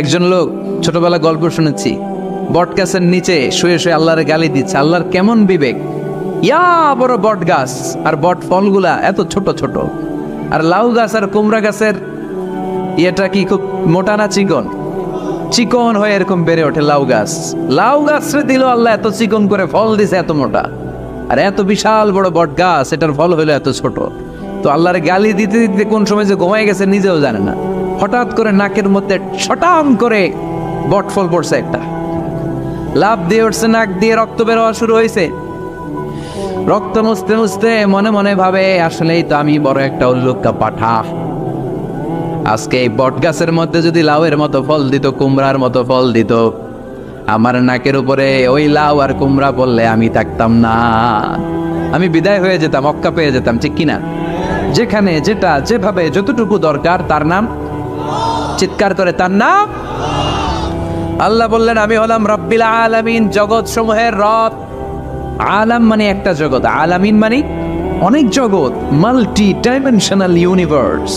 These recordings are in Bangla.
একজন লোক ছোটবেলা গল্প শুনেছি। বট গাছের নিচে শুয়ে শুয়ে আল্লাহর গালি দিচ্ছে। আল্লাহর কেমন বিবেক? ইয়া বড় বট গাছ আর বট ফলগুলা এত ছোট ছোট। আর লাউ গাছ আর কুমড়া গাছের ইয়েটা কি খুব মোটা না চিকন? চিকন হয়ে এরকম বেড়ে ওঠে লাউ গাছ। লাউ গাছরে দিল আল্লাহ এত চিকন করে ফল দিছে এত মোটা। আর এত বিশাল বড় বট গাছ এটার ফল হলো এত ছোট। তো আল্লাহর গালি দিতে দিতে কোন সময় যে ঘুমাই গেছে নিজেও জানে না। হঠাৎ করে নাকের মধ্যে ছটাম করে বট ফল পড়ছে একটা। লাভ দিয়ে উঠছে, নাক দিয়ে রক্ত বেরোয়া শুরু হয়েছে। রক্ত মুছতে মুছতে মনে মনে ভাবে, আসলেই তো আমি বড় একটা উল্লুক্কা পাঠা। আজকে এই বট গাছের মধ্যে যদি লাউয়ের মতো ফল দিত, কুমড়ার মতো ফল দিত, আমার নাকের উপরে ওই লাউ আর কুমড়া বললে আমি থাকতাম না। আমি বিদায় হয়ে যেতাম, অক্কা পেয়ে যেতাম, ঠিক কিনা? যেখানে, যেটা, যেভাবে, যতটুকু দরকার, তার নাম চিৎকার করে, তার নাম? আল্লাহ বললেন, আমি হলাম রব্বিল আলামিন জগৎ সমূহের রব। আলাম মানে একটা জগৎ, আলামিন মানে অনেক জগৎ মাল্টি ডাইমেনশনাল ইউনিভার্স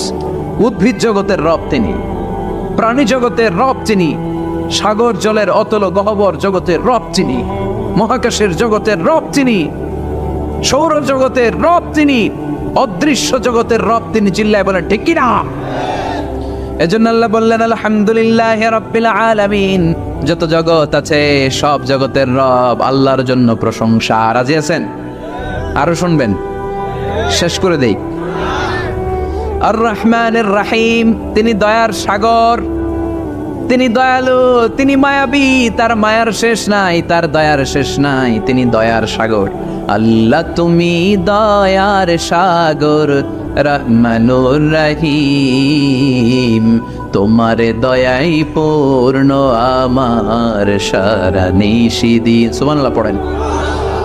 উদ্ভিদ জগতের রব তিনি, প্রাণী জগতের রব তিনি, সাগর জলের অতল গহবর জগতের রব তিনি, মহাকাশের জগতের রব তিনি, সৌর জগতের রব তিনি, অদৃশ্য জগতের রব তিনি, চিল্লায় বলেন, ঠিক কিনা এজন্য আল্লাহ বললেন, আলহামদুলিল্লাহ রব্বিল আলামিন। যত জগৎ আছে, সব জগতের রব আল্লাহর জন্য প্রশংসা। রাজি আছেন? আরও শুনবেন? শেষ করে দেই। আর রহমানের রাহিম, তিনি দয়ার সাগর, তিনি দয়ালু, তিনি মায়াবী, তার মায়ার শেষ নাই, তার দয়ার শেষ নাই, তিনি দয়ার সাগর। আল্লাহ, তুমি দয়ার সাগর। রহমানুর রহিম, তোমার দয়াই পূর্ণ আমার সারা নিশিদি সুবহানাল্লাহ পড়েন।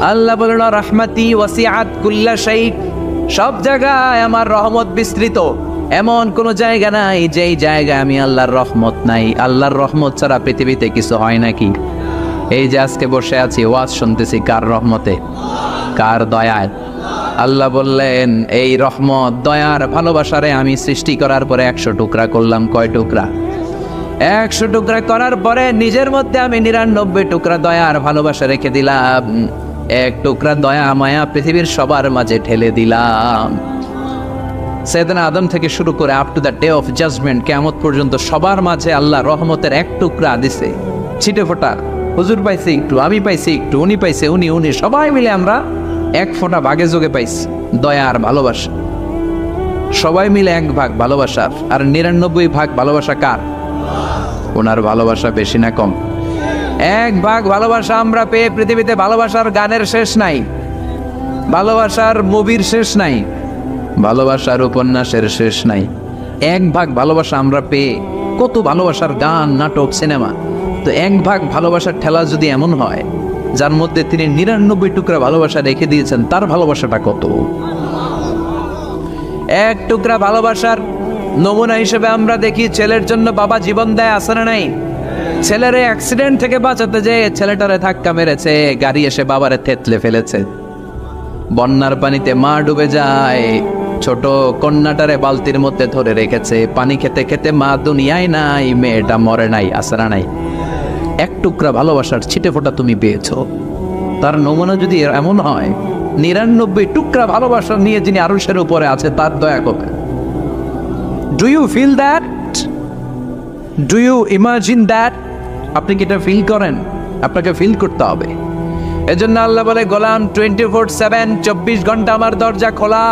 আল্লাহ বলেন, রহমাতি ওয়াসিআত কুল্লা শাইখ, সব জায়গায় আমার রহমত বিস্তৃত। এমন কোন জায়গা নাই, যেই জায়গায় আমি আল্লাহর রহমত নাই। আল্লাহর রহমত ছাড়া পৃথিবীতে কিছু হয় নাকি? এই যে আজকে বসে আছি, ওয়াজ শুনতেছি, কার রহমতে? কার দয়ায়? আল্লাহ বললেন, এই রহমত, দয়ার ভালোবাসারে আমি সৃষ্টি করার পরে একশো টুকরা করলাম। কয় টুকরা? একশো টুকরা করার পরে নিজের মধ্যে আমি নিরানব্বই টুকরা দয়ার ভালোবাসা রেখে দিলাম। এক টুকরা দয়া মায়া পৃথিবীর সবার মাঝে ঠেলে দিলাম। সেদিন আদম থেকে শুরু করে up to the day of judgment কেমত পর্যন্ত সবার মাঝে আল্লাহ রহমতের এক টুকরা দিছে। ছিটে ফোটা হুজুর পাইছে একটু, আমি পাইছি একটু, উনি পাইছে, উনি উনি, সবাই মিলে আমরা এক ফোঁটা ভাগে যোগে পাইছি দয়া আর ভালোবাসা। সবাই মিলে এক ভাগ ভালোবাসার আর নিরানব্বই ভাগ ভালোবাসা কার? ওনার ভালোবাসা বেশি না কম। এক ভাগ ভালোবাসা আমরা পেয়ে পৃথিবীতে ভালোবাসার গানের শেষ নাই, ভালোবাসার মুভির শেষ নাই, ভালোবাসার উপন্যাসের শেষ নাই। এক ভাগ ভালোবাসা আমরা পেয়ে কত ভালোবাসার গান, নাটক, সিনেমা। তো এক ভাগ ভালোবাসার ঠেলা যদি এমন হয় যার মধ্যে তিনি নিরানব্বই টুকরা ভালোবাসা রেখে দিয়েছেন, তার ভালোবাসাটা কত? এক টুকরা ভালোবাসার নমুনা হিসেবে আমরা দেখি, ছেলের জন্য বাবা জীবন দেয় আসে না নাই? ছেলের অ্যাক্সিডেন্ট থেকে বাঁচাতে যে ছেলেটারে ধাক্কা মেরেছে, গাড়ি এসে বাবারে থেতলে ফেলেছে। বন্যার পানিতে মা ডুবে যায়, ছোট কন্যাটারে বালতির মধ্যে ধরে রেখেছে, পানি খেতে খেতে মা দুনিয়ায় নাই, মেয়েটা মরে নাই আসারা নাই? এক টুকরা ভালোবাসার ছিটে ফোটা তুমি পেয়েছ। তার নমুনা যদি এমন হয়, নিরানব্বই টুকরা ভালোবাসা নিয়ে যিনি আরুষের উপরে আছে, তার দয়া করবে। Do you feel that do you imagine that আপনি কি এটা ফিল করেন? আপনাকে ফিল করতে হবে। এজন্য আল্লাহ বলে, গোলাম টোয়েন্টি ফোর সেভেন চব্বিশ ঘণ্টা আমার দরজা খোলা।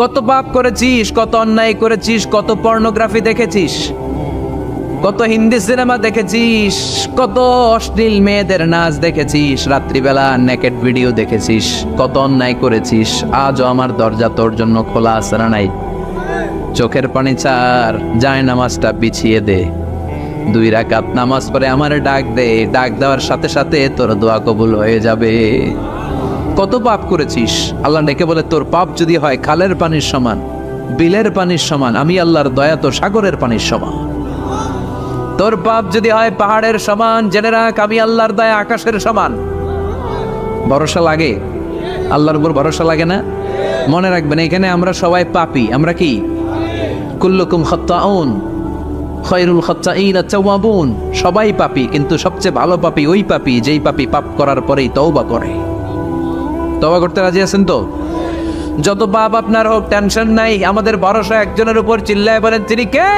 কত পাপ করেছিস, কত অন্যায় করেছিস, কত পর্নোগ্রাফি দেখেছিস কত হিন্দি সিনেমা দেখেছিস? কত অশ্লীল মেয়েদের নাচ দেখেছিস? রাত্রিবেলা নেকেট ভিডিও দেখেছিস? কত অন্যায় করেছিস? আজও আমার দরজা তোর জন্য খোলা আছে না নাই? চোখের পানি চার যায় নামাজটা বিছিয়ে দে। দুই রাকাত নামাজ পরে আমার ডাক দে। ডাক দেওয়ার সাথে সাথে তোর দোয়া কবুল হয়ে যাবে। কত পাপ করেছিস? আল্লাহ ডেকে বলে, তোর পাপ যদি হয়, খালের পানির সমান, বিলের পানির সমান, আমি আল্লাহর দয়া তো সাগরের পানির সমান। তোর পাপ যদি হয় পাহাড়ের সমান, জেনে রাখ, আমি আল্লাহর দয়া আকাশের সমান। ভরসা লাগে? আল্লাহর উপর ভরসা লাগে না? মনে রাখবেন, এখানে আমরা সবাই পাপি। আমরা কি? কুল্লুকুম খত্তাউন, খয়রুল খচ্চাইন চাওয়াবুন সবাই পাপি, কিন্তু সবচেয়ে ভালো পাপি ওই পাপি, যেই পাপি পাপ করার পরেই তওবা করে। তওবা করতে রাজি আছেন তো? যত পাপ আপনার হোক টেনশন নাই। আমাদের ভরসা একজনের উপর চিল্লায় বলেন, তিনি কে?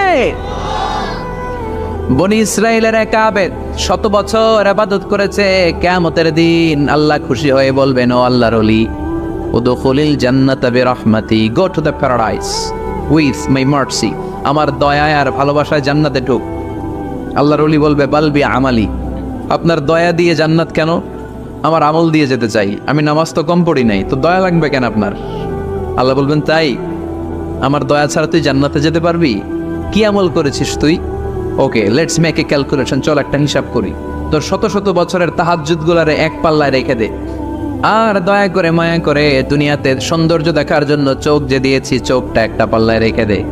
বনি ইসরায়েলের এক আবেদ শত বছর আবাদত করেছে। কেমতের দিন আল্লাহ খুশি হয়ে বলবেন, ও আল্লাহর অলি উদখুলিল জান্নাতা বিরহমাতি go to the paradise with my mercy আমার দয়ায় আর ভালোবাসায় জান্নাতে ঢুক। আল্লাহর অলি বলবে বালবি আমালি, আপনার দয়া দিয়ে জান্নাত কেন? আমার আমল দিয়ে যেতে চাই, আমি নামাজ তো কম পড়ি নাই, তো দয়া লাগবে কেন আপনার? আল্লাহ বলবেন, তাই, আমার দয়া ছাড়া তুই জান্নাতে যেতে পারবি? কি আমল করেছিস তুই? Okay let's make a calculation চল একটা হিসাব করি। তোর শত শত বছরের তাহাজ্জুদ গুলারে এক পাল্লায় রেখে দে। আর দয়া করে মায়া করে দুনিয়াতে সৌন্দর্য দেখার জন্য চোখ যে দিয়েছি, চোখটা একটা পাল্লায় রেখে দে।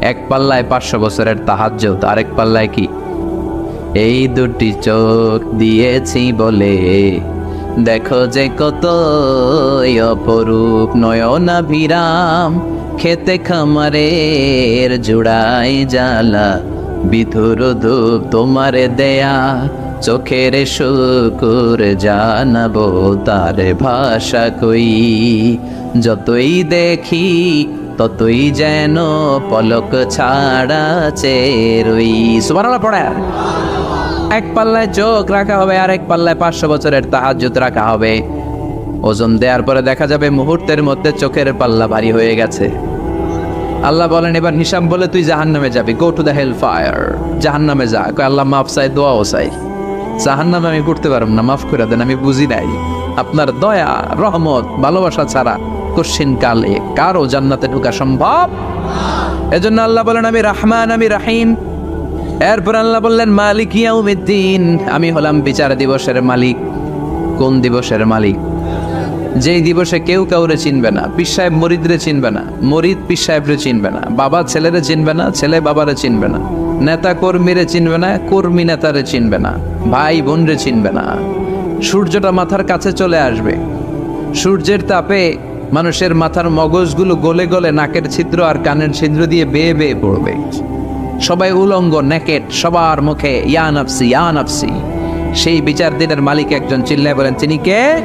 এক পাল্লায় পাঁচশো বছরের তাহাজ্জুদ, আরেক পাল্লায় কি? এই দুটি চোখ দিয়েছি বলে। দেখো যে কত অপরূপ নয়নাভিরাম খেতে খামারের জুড়াই জ্বালা। বিধুর ধূপ তোমার দেয়া, চোখের শুকুর জানাব তার ভাষা কই। যতই দেখি, ততই যেন পলক ছাড়া চেরই। সুবহানাল্লাহ, পড়ে। এক পাল্লায় চোখ রাখা হবে আর এক পাল্লায় পাঁচশো বছরের তাহাজ্জুদ রাখা হবে। ওজন দেওয়ার পরে দেখা যাবে মুহূর্তের মধ্যে চোখের পাল্লা ভারী হয়ে গেছে। আল্লাহ বলেন, এবার হিসাব বলে তুই জাহান নামে যাবি। Go to the hell fire জাহান নামে যা আল্লাহ মাফ চাই দোয়াও চাই জাহান নামে আমি করতে পারব না, মাফ করে দেন, আমি বুঝি নাই। আপনার দয়া, রহমত, ভালোবাসা ছাড়া কশিন কালে কারও জান্নাতে ঢোকা সম্ভব? এজন্য আল্লাহ বলেন, আমি রাহমান, আমি রাহিম। এরপর আল্লাহ বললেন, মালিক ইয়াউমিদ্দিন। আমি হলাম বিচার দিবসের মালিক। কোন দিবসের মালিক? যেই দিবসে কেউ কাউরে চিনবে না, পীর সাহেব মরিদরে চিনবে না, মরিদ পীর সাহেবরে চিনবে না, বাবা ছেলেরে চিনবে না, ছেলে বাবারে চিনবে না, নেতা কর্মীরে চিনবে না, কর্মী নেতারে চিনবে না, ভাই বোনরে চিনবে না। সূর্যটা মাথার কাছে চলে আসবে। সূর্যের তাপে মানুষের মাথার মগজগুলো গলে গলে নাকের ছিদ্র আর কানের ছিদ্র দিয়ে বেয়ে বেয়ে পড়বে। সবাই উলঙ্গ, নেকেট, সবার মুখে ইয়ান নাফসি ইয়ান নাফসি। সেই বিচার দিনের মালিক একজন, চিল্লায় বলেন, তিনি কে?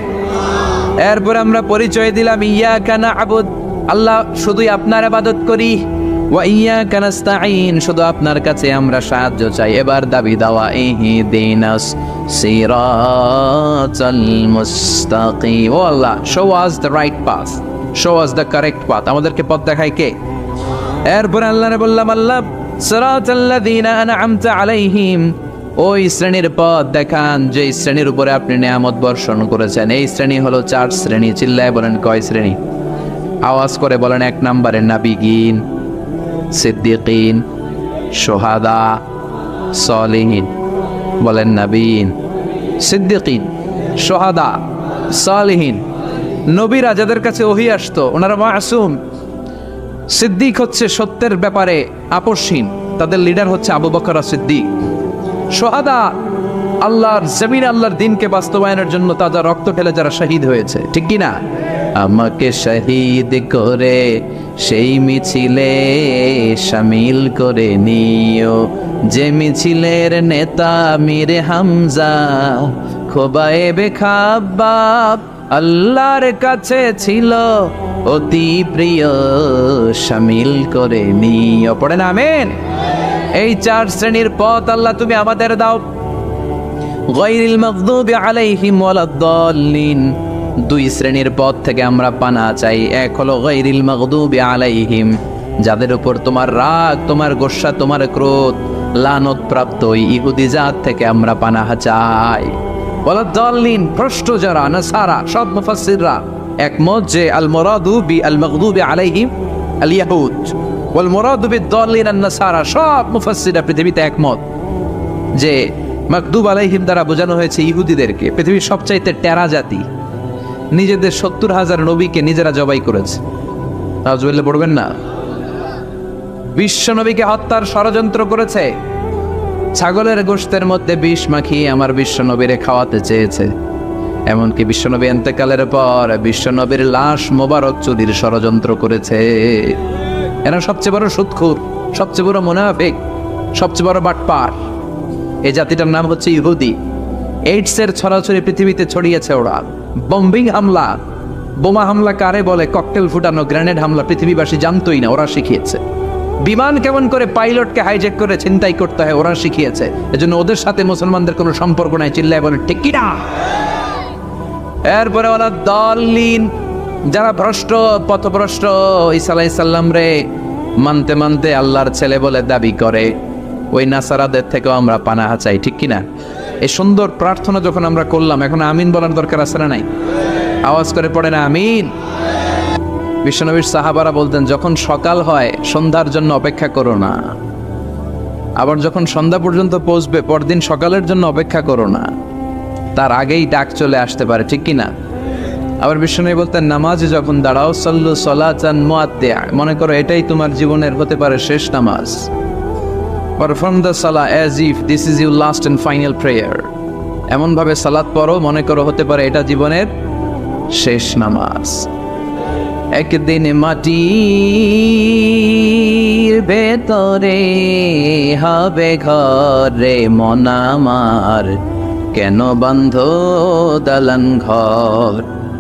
এরপর আমরা পরিচয় দিলাম ইয়া কানা আবুদ আল্লাহ শুধুই আপনার আবাদত করি। ওয়া ইয়া কানাস্তাইন শুধু আপনার কাছে আমরা সাহায্য চাই। এবার দাবি দাওয়া ইহি দিনাস সিরাতাল মুস্তাকিম। O Allah show us the right path show us the correct path আমাদেরকে পথ দেখায় কে? এরপর আল্লাহরে বললাম, আল্লাহ সিরাতাল্লাযীনা আনআমতা আলাইহিম। ওই শ্রেণির পথ দেখান যে শ্রেণির উপরে আপনি নিয়ামত বর্ষণ করেছেন। এই শ্রেণি হলো চার শ্রেণি। চিল্লায় বলেন, কয় শ্রেণি? আওয়াজ করে বলেন, এক নম্বরে নাবিগিন, সিদ্দিকিন, সোহাদা, সলিহিন। বলেন নাবিন সিদ্দিকিন, সোহাদা, সলিহিন। নবীরা যাদের কাছে ওহি আসতো, ওনারা মাসুম। সিদ্দিক হচ্ছে সত্যের ব্যাপারে আপসহীন। তাদের লিডার হচ্ছে আবু বকর সিদ্দিক। সোহাদা, আল্লাহর জমিন আল্লাহর দিনকে বাস্তবায়নের জন্য তাজা রক্ত ঢেলে যারা শহীদ হয়েছে, ঠিক কি না? আমাকে শহীদ করে সেই মিছিলে সামিল করে নিও। যে মিছিলের নেতা মীর হামজা খোবায়েবে খাবাব আল্লাহর কাছে ছিল, অতি প্রিয়, সামিল করে নিও। পড়েন আমেন? এই চার শ্রেণির পথ আল্লাহ তুমি আমাদের দাও। গায়রিল মাগদুবি আলাইহিম ওয়ালাদ-দাল্লিন দুই শ্রেণির পথ থেকে আমরা পানা চাই। এক হলো গায়রিল মাগদুবি আলাইহিম, যাদের উপর তোমার রাগ, তোমার গোসা, তোমার ক্রোধ, লানত প্রাপ্ত ইহুদি জাত থেকে আমরা পানাহা চাই। ওয়ালাদ-দাল্লিন ভ্রষ্ট যারা, নাসারা, সব মুফাসসিররা। একমত যে আল মুরাদু বি আল মাগদুবি আলাইহিম আল ইয়াহুদ সব মুফাসসিররা পৃথিবীতে একমত যে মাকদুব আলাইহিম দ্বারা বোঝানো হয়েছে ইহুদিদেরকে, পৃথিবীর সবচাইতে টেরা জাতি। নিজেদের সত্তর হাজার নবীকে নিজেরা জবাই করেছে। রাজুয়াল্লে পড়বেন না? বিশ্ব নবীকে হত্যার ষড়যন্ত্র করেছে। ছাগলের গোশতের মধ্যে বিষ মাখিয়ে আমার বিশ্ব নবীরে খাওয়াতে চেয়েছে। এমনকি বিশ্বনবী এন্তেকালের পর বিশ্বনবীর লাশ মোবারক চুরির ষড়যন্ত্র করেছে। এরা সবচেয়ে বড় সুৎখুর, সবচেয়ে বড় মুনাফিক, সবচেয়ে বড় বাটপার। এই জাতিটার নাম হচ্ছে ইহুদি। এইডসের ছড়াছড়ি পৃথিবীতে ছড়িয়েছে ওরা। বম্বিং হামলা। বোমা হামলা কারে বলে? ককটেল ফুটানো, গ্রেনেড হামলা, পৃথিবীবাসী জানতোই না, ওরা শিখিয়েছে। বিমান কেমন করে পাইলটকে হাইজেক করে ছিনতাই করতে হয়, ওরা শিখিয়েছে। এজন্য ওদের সাথে মুসলমানদের কোনো সম্পর্ক নাই, চিল্লায় বলে, ঠিক এরপরে ওরা দলিন যারা ভ্রষ্ট, পথভ্রষ্ট, ঈসা আলাইসাল্লাম রে, মানতে মানতে আল্লাহর ছেলে বলে দাবি করে, ওই নাসারাদের থেকেও আমরা পানাহা চাই, ঠিক কিনা এই সুন্দর প্রার্থনা যখন আমরা করলাম, এখন আমিন বলার দরকার আছে না নাই? আওয়াজ করে পড়ে না আমিন। বিশ্বনবীর সাহাবারা বলতেন, যখন সকাল হয়, সন্ধ্যার জন্য অপেক্ষা করো না। আবার যখন সন্ধ্যা পর্যন্ত পৌঁছবে, পরদিন সকালের জন্য অপেক্ষা করো না। তার আগেই ডাক চলে আসতে পারে, ঠিক কি না? আবার বিষ্ণু বলতেন, নামাজে যখন দাঁড়াও, সল্লু সলাচান মুয়াদ্দে মনে করো, এটাই তোমার জীবনের হতে পারে শেষ নামাজ। Perform the salah as if this is you last and final prayer এমনভাবে সালাদ পড়ো, মনে করো, হতে পারে এটা জীবনের শেষ নামাজ। একদিন মাটির ভেতরে হবে ঘরে মনামার কেন বন্ধ দালান ঘর?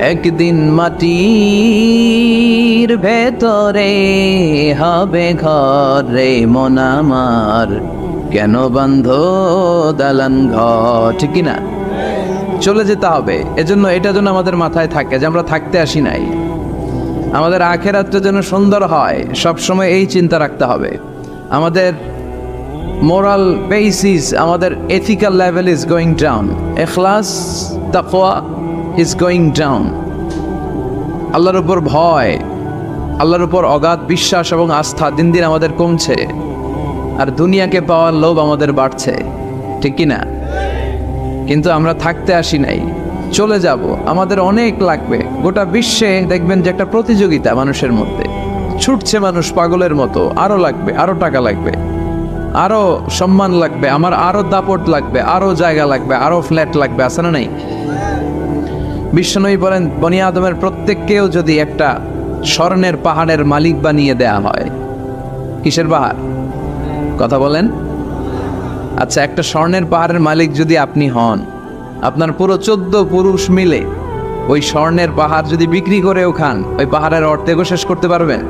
একদিন মাটির ভেতরে হবে ঘরে মনামার কেন বান্ধ দালান ঘর, ঠিক না? চলে যেতে হবে, এজন্য এটা যেন আমাদের মাথায় থাকে যে আমরা থাকতে আসি নাই। আমাদের আখেরাতটা যেন সুন্দর হয়, সবসময় এই চিন্তা রাখতে হবে। আমাদের মোরাল বেসিস আমাদের ethical level is going down এখলাস তাকোয়া ইজ গোয়িং ডাউন আল্লাহর উপর ভয়, আল্লাহর উপর অগাধ বিশ্বাস এবং আস্থা দিন দিন আমাদের কমছে আর দুনিয়াকে পাওয়ার লোভ আমাদের বাড়ছে, ঠিক না? কিন্তু আমরা থাকতে আসি নাই, চলে যাব, আমাদের অনেক লাগবে। গোটা বিশ্বে দেখবেন যে একটা প্রতিযোগিতা মানুষের মধ্যে। ছুটছে মানুষ পাগলের মতো, আরও লাগবে, আরও টাকা লাগবে, আরও সম্মান লাগবে, আমার আরও দাপট লাগবে, আরও জায়গা লাগবে, আরও ফ্ল্যাট লাগবে, আছে না নাই? বিশ্বনবী বলেন, বনি আদমের প্রত্যেককেও যদি একটা স্বর্ণের পাহাড়ের মালিক বানিয়ে দেয়া হয়, কিসের পাহাড়? কথা বলেন আচ্ছা একটা স্বর্ণের পাহাড়ের মালিক যদি আপনি হন, আপনার পুরো চোদ্দ পুরুষ মিলে ওই স্বর্ণের পাহাড় যদি বিক্রি করেও খান, ওই পাহাড়ের অর্ধেকও শেষ করতে পারবেন?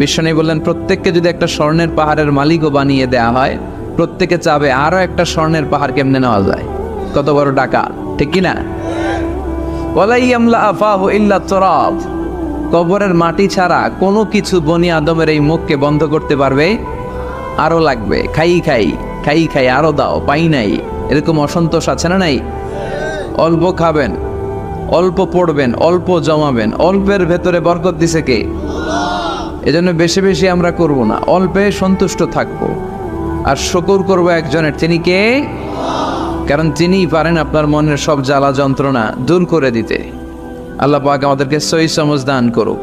বিশ্বনী বললেন, প্রত্যেককে যদি একটা স্বর্ণের পাহাড়ের মালিকও বানিয়ে দেয়া হয়, প্রত্যেকে চাবে আরও একটা স্বর্ণের পাহাড় কেমনে নেওয়া যায়? কত বড় টাকা ঠিক কি ইল্লা কবরের মাটি ছাড়া কোনো কিছু বনি আদমের এই মুখকে বন্ধ করতে পারবে? আরও লাগবে। খাই খাই খাই খাই, আরও দাও, পাই নাই। এরকম অসন্তোষ আছে না নাই? অল্প খাবেন, অল্প পড়বেন, অল্প জমাবেন, অল্পের ভেতরে বরকত দিছে কে? এজন্য বেশি বেশি আমরা করব না। অল্পে সন্তুষ্ট থাকব। আর শকুর করব একজনের। তিনি কে? কারণ তিনিই পারেন আপনার মনের সব জ্বালা যন্ত্রণা দূর করে দিতে। আল্লাহ পাক আমাদেরকে সই সমজ দান করুক।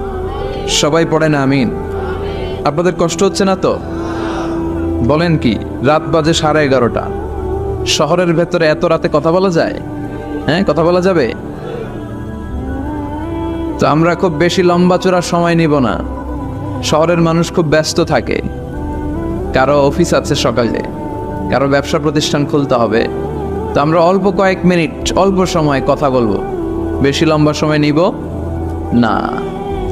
সবাই পড়েন আমিন। আপনাদের কষ্ট হচ্ছে না তো? বলেন কি, রাত বাজে সাড়ে এগারোটা। শহরের ভেতরে এত রাতে কথা বলা যায়? হ্যাঁ কথা বলা যাবে? তো আমরা খুব বেশি লম্বা চূড়ার সময় নিব না। শহরের মানুষ খুব ব্যস্ত থাকে। কারও অফিস আছে সকালে। কারও ব্যবসা প্রতিষ্ঠান খুলতে হবে। তো আমরা অল্প কয়েক মিনিট, অল্প সময় কথা বলব। বেশি লম্বা সময় নিব না।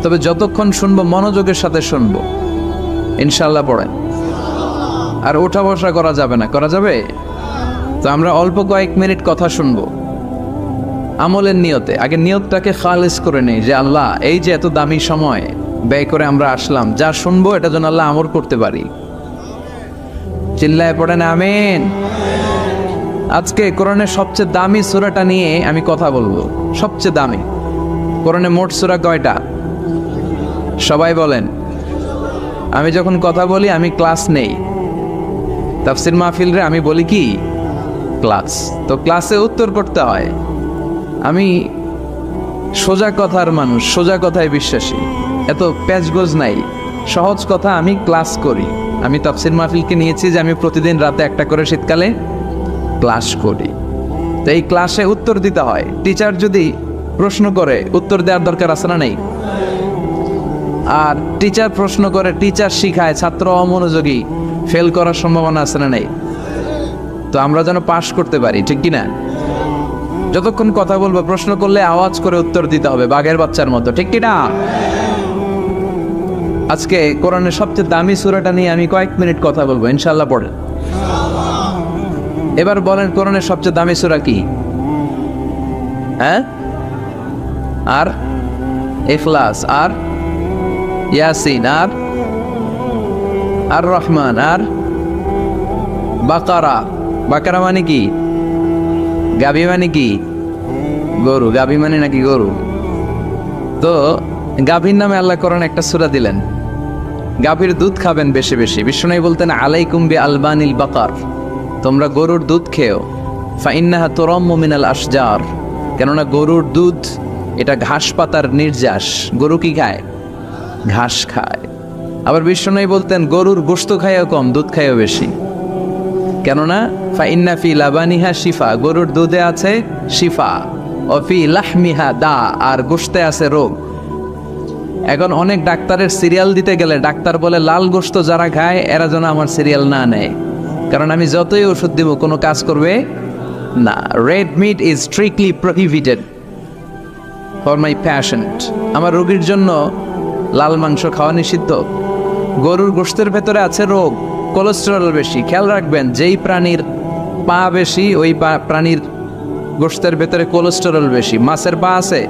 তবে যতক্ষণ শুনব, মনোযোগের সাথে শুনব। ইনশাল্লাহ পড়েন। আর ওঠা বসা করা যাবে না। করা যাবে? তো আমরা অল্প কয়েক মিনিট কথা শুনব। আমলের নিয়তে। আগে নিয়তটাকে খালেজ করে নেই যে, আল্লাহ, এই যে এত দামি সময়, ব্যয় করে আমরা আসলাম, যা শুনব, এটা যেন আল্লাহ আমর করতে পারি। চিল্লায় পড়েন, আমিন। আজকে কোরআনের সবচেয়ে দামি সুরাটা নিয়ে আমি কথা বলব। সবচেয়ে দামি। কোরআনে মোট সুরা কয়টা? সবাই বলেন। আমি যখন কথা বলি, আমি ক্লাস নেই। তাফসির মাহফিল রে আমি বলি কি? ক্লাস। তো ক্লাসে উত্তর করতে হয়। আমি সোজা কথার মানুষ, সোজা কথায় বিশ্বাসী। এত প্যাচগোজ নাই। সহজ কথা, আমি ক্লাস করি। আমি তাফসির মাহফিলকে নিয়েছি যে আমি প্রতিদিন রাতে একটা করে শীতকালে ক্লাস করি। তো এই ক্লাসে উত্তর দিতে হয়। টিচার যদি প্রশ্ন করে, উত্তর দেওয়ার দরকার আছে না নেই? আর টিচার প্রশ্ন করে টিচার শিখায়, ছাত্র অমনোযোগী ফেল করার সম্ভাবনা আছে না নেই? তো আমরা যেন পাশ করতে পারি, ঠিক কি না যতক্ষণ কথা বলব, প্রশ্ন করলে আওয়াজ করে উত্তর দিতে হবে, বাঘের বাচ্চার মতো, ঠিক কি না আজকে কোরআনের সবচেয়ে দামি সুরাটা নিয়ে আমি কয়েক মিনিট কথা বলব ইনশাল্লাহ পড়ে। এবার বলেন কোরআনের সবচেয়ে দামি সুরা কি? হ্যাঁ? আর? ইখলাস। আর? ইয়াসিন। আর? আর রহমান। আর? বাকারা। বাকারা মানে কি? গাভী মানে কি? গরু। গাভী মানে নাকি গরু? তো গাভীর নামে আল্লাহ করেন একটা সুরা দিলেন। গাভীর দুধ খাবেন বেশি বেশি। বিষ্ণু বলতেন, আলাইকুম বি আলবানিল বাকার। তোমরা গরুর দুধ খেও। ফাইন্নাহা তোরম মিনাল আসজার কেননা গরুর দুধ, এটা ঘাস পাতার নির্যাস। গরু কি খায়? ঘাস খায়। আবার বিষ্ণু বলতেন, গরুর গোস্ত খায়ও কম, দুধ খায়ও বেশি। কেননা, ফাইন্না ফি লাবানিহা শিফা, গরুর দুধে আছে শিফা। অফি লাহমিহা দা, আর গোস্তে আছে রোগ। এখন অনেক ডাক্তারের সিরিয়াল দিতে গেলে ডাক্তার বলে, লাল গোস্ত যারা খায়, এরা যেন আমার সিরিয়াল না নেয়। কারণ আমি যতই ওষুধ দিব, কোনো কাজ করবে না। Red meat is strictly prohibited for my patient আমার রোগীর জন্য লাল মাংস খাওয়া নিষিদ্ধ। গরুর গোস্তের ভেতরে আছে রোগ কোলেস্টেরল বেশি। খেয়াল রাখবেন, যেই প্রাণীর পা বেশি, ওই প্রাণীর গোস্তের ভেতরে কোলেস্টেরল বেশি। মাছের পা আছে?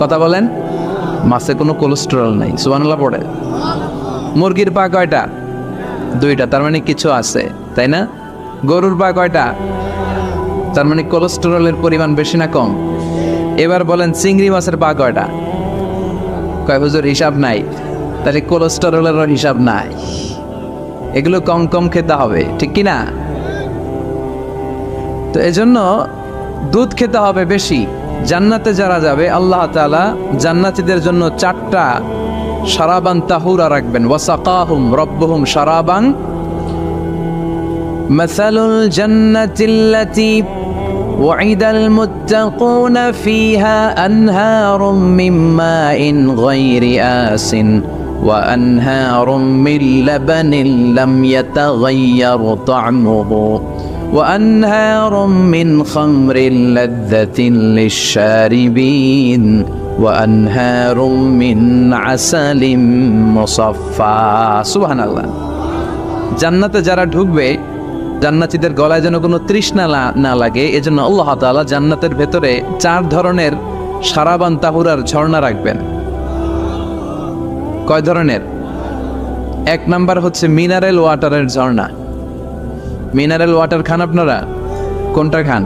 কথা বলেন? মাছে কোনো কোলেস্টেরল নাই সুবানাল্লাহ পড়ে। মুরগির পা কয়টা? দুইটা, তার মানে কিছু আছে, তাই না? গরুর পা কয়টা? তার মানে কোলেস্টেরলের পরিমাণ বেশি না কম? এবার বলেন চিংড়ি মাছের পা কয়টা? কয় হুজুর, হিসাব নাই। তাহলে কোলেস্টেরলেরও হিসাব নাই। এগুলো কম কম খেতে হবে, ঠিক কি না তো এজন্য দুধ খেতে হবে বেশি। জান্নাতে যারা যাবে, আল্লাহ তাআলা জান্নাতীদের জন্য চারটা সারাবান তাহুরা রাখবেন ওয়াসাকাহুম রব্বুহুম সারাবান مثل الجنة التي وعد المتقون فيها أنهار من ماء غير آس وأنهار من لبن لم يتغير طعمه وأنهار من خمر لذة للشاربين وأنهار من عسل مصفى سبحان الله জান্নাতে যারা ঢুকবে জান্নাতীদের গলায় যেন কোনো তৃষ্ণা লা- না লাগে এজন্য আল্লাহ তাআলা জান্নাতের ভেতরে চার ধরনের সারাবান তাহুরার ঝর্ণা রাখবেন কয় ধরনের এক নাম্বার হচ্ছে মিনারেল ওয়াটারের ঝর্ণা মিনারেল ওয়াটার খান আপনারা কোনটা খান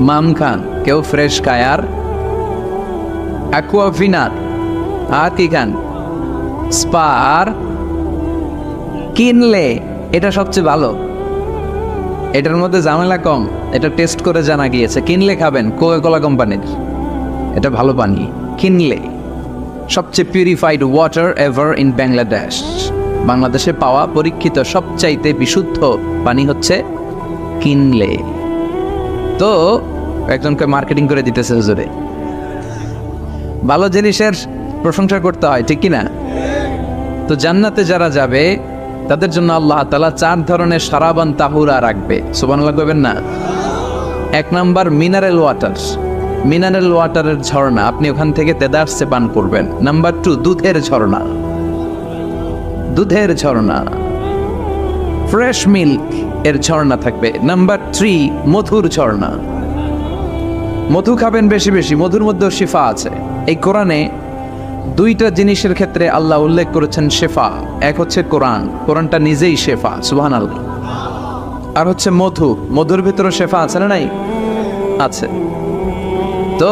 মাম খান কেউ ফ্রেশ খায় আর কি খান স্পা আর কিনলে এটা সবচেয়ে ভালো। এটার মধ্যে ঝামেলা কম, এটা টেস্ট করে জানা গিয়েছে। কিনলে খাবেন কোকা কোলা কোম্পানির এটা ভালো পানি। কিনলে সবচেয়ে purified water ever in Bangladesh বাংলাদেশে পাওয়া পরীক্ষিত সবচাইতে বিশুদ্ধ পানি হচ্ছে কিনলে তো, একজনকে মার্কেটিং করে দিতেছে হুজুরে। ভালো জিনিসের প্রশংসা করতে হয়, ঠিক কি না তো জান্নাতে যারা যাবে, তাদের জন্য আল্লাহ তালা চার ধরনের সারাবান তাহুরা রাখবে। সুবানাল্লাহ করবেন না? এক নাম্বার মিনারেল ওয়াটার। মিনারেল ওয়াটারের ঝর্ণা, আপনি ওখান থেকে তেদারসে পান করবেন। নাম্বার টু, দুধের ঝর্ণা। দুধের ঝর্ণা। ফ্রেশ মিল্ক এর ঝর্ণা থাকবে। নাম্বার থ্রি, মধুর ঝর্ণা। মধু খাবেন বেশি বেশি, মধুর মধ্যেও শিফা আছে। এই কোরআনে দুইটা জিনিসের ক্ষেত্রে আল্লাহ উল্লেখ করেছেন শেফা। এক হচ্ছে কোরআন, কোরআনটা নিজেই শেফা সুবহান আল্লাহ আর হচ্ছে মধু, মধুর ভিতরে শেফা আছে না নাই? আছে। তো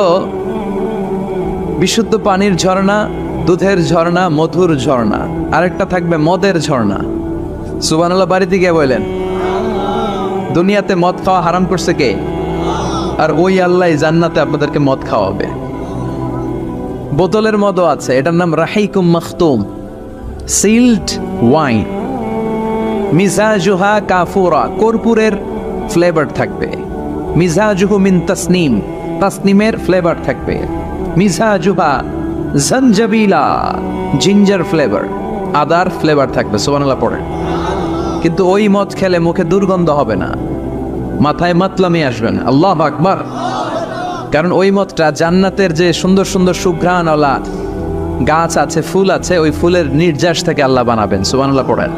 বিশুদ্ধ পানির ঝর্ণা, দুধের ঝর্ণা, মধুর ঝর্ণা, আরেকটা থাকবে মদের ঝর্ণা। সুবানাল্লাহ বাড়িতে গিয়ে বললেন দুনিয়াতে মদ খাওয়া হারাম করছে কে? আর ওই আল্লাহ জান্নাতে আপনাদেরকে মদ খাওয়াবে। বোতলের মদও আছে। এটার নাম রাহিকুম মখতুম। Sealed wine. মিজাজুহা কাফুরা। কর্পূরের ফ্লেভার থাকবে। মিজাজুহু মিন তাসনিম। তাসনিমের ফ্লেভার থাকবে। মিজাজুহা জঞ্জাবিলা জিঞ্জার ফ্লেভার। আদার ফ্লেভার থাকবে, সুবহানাল্লাহ পড়ে কিন্তু ওই মদ খেলে মুখে দুর্গন্ধ হবে না। মাথায় মাতলামি আসবে না। আল্লাহ আকবার। কারণ ওই মদটা জান্নাতের যে সুন্দর সুন্দর সুঘ্রাণওয়ালা গাছ আছে ফুল আছে ওই ফুলের নির্যাস থেকে আল্লাহ বানাবেন সুবহানাল্লাহ পড়েন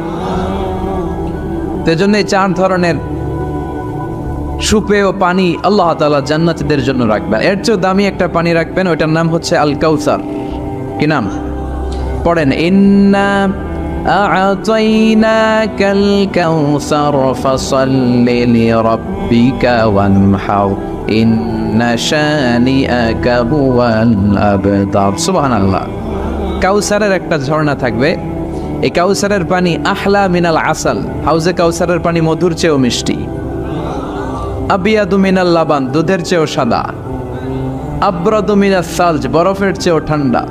জন্য এই চার ধরনের সুপেয় পানি আল্লাহ তাআলা জান্নাতীদের জন্য রাখবেন এর চেয়েও দামি একটা পানি রাখবেন ওইটার নাম হচ্ছে আল কাউসার কি নাম পড়েন ইন্না أعطيناك الكوثر فصل لربك وانحر সুবহানাল্লাহ কাউসারের একটা ঝর্ণা থাকবে। এই কাউসারের পানি আহলা মিনাল আসাল। হাউজে কাউসারের পানি মধুর চেয়েও মিষ্টি। আবিয়াদু মিনাল লাবান, দুধের চেয়েও সাদা। আব্রাদু মিনাল সালজ, বরফের চেয়েও ঠান্ডা।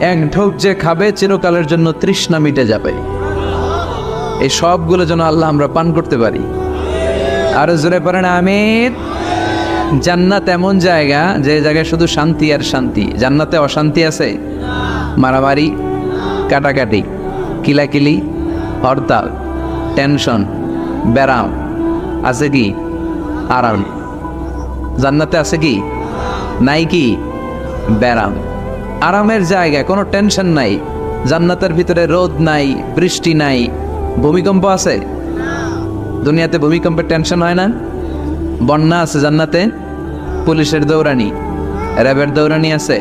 এক ঢোক যে খাবে, চিরকালের জন্য তৃষ্ণা মিটে যাবে। এই সবগুলো যেন আল্লাহ আমরা পান করতে পারি। আর জোরে পারেন আমির জান্নাত এমন জায়গা যে জায়গায় শুধু শান্তি আর শান্তি। জান্নাতে অশান্তি আছে? মারামারি, কাটাকাটি, কিলাকিলি হরতাল টেনশন, ব্যারাম, আছে কি? আরাম জান্নাতে আছে কি? নাই কি? ব্যারাম। আরামের জায়গায় কোনো টেনশন নাই। জান্নাতের ভিতরে রোদ নাই, বৃষ্টি নাই। ভূমিকম্প আছে? দুনিয়াতে ভূমিকম্পের টেনশন হয় না? বন্যা আছে জান্নাতে? পুলিশের দৌড়ানি, র্যাবের দৌড়ানি আছে,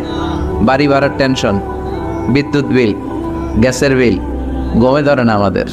বাড়ি ভাড়ার টেনশন, বিদ্যুৎ বিল, গ্যাসের বিল, গমে ধরে না আমাদের।